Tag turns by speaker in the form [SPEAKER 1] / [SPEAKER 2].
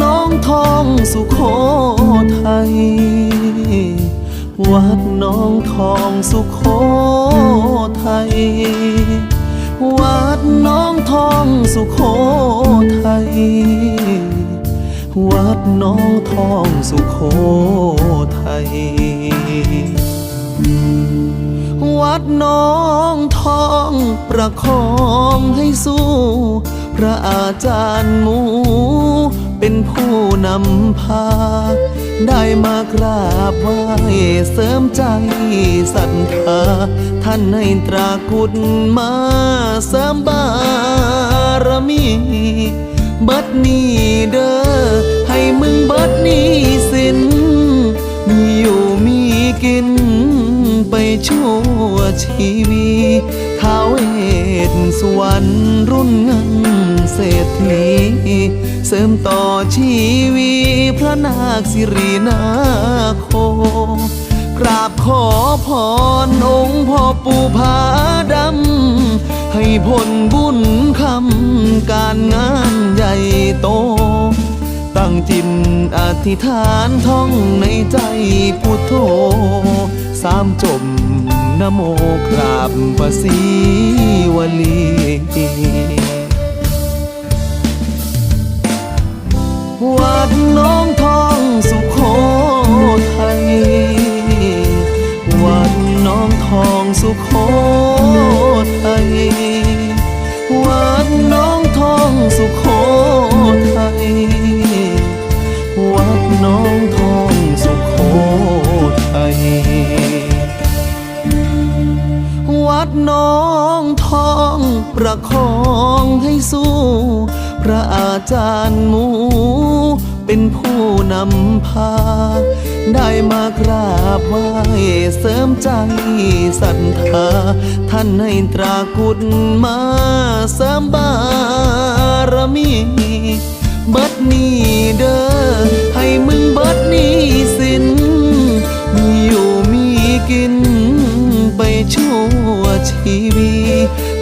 [SPEAKER 1] น้องทองสุโขทยวัดน้องทองสุโขทยวัดน้องทองสุโขทยวัดน้องทองสุโขทยวัดน้องทองประคองให้สู้ พระอาจารย์หมู เป็นผู้นำพา ได้มากราบไหว้เสริมใจศรัทธา ท่านให้ตรากุดมาเสริมบารมีบิดนี้เด้อให้มึงบิดนี้สิน มีอยู่มีกิน ไปชั่วชีวีท้าเว ทสวรรค์รุ่นเงินเศรษฐีเสริมต่อชีวีพระนาคสิรินาโค กราบขอพรองค์พ่อปู่ผาดำ ให้ผลบุญคำการงานใหญ่โต ตั้งจิตอธิษฐานท่องในใจพุทโธสามจบ นโมกราบพระศรีวลีวัดน้องทองสุขโขทัยวัดน้องทองสุขโขทัยวัดน้องทอง วัดน้องทองประคองให้สู้ พระอาจารย์หมู เป็นผู้นำพา ได้มากราบไหว้เสริมใจศรัทธา ท่านให้ตรากุดมาเสริมบารมีเบิดนี้เด้อให้มึงเบิดนี้สิน มีอยู่มีกินไปชั่ TV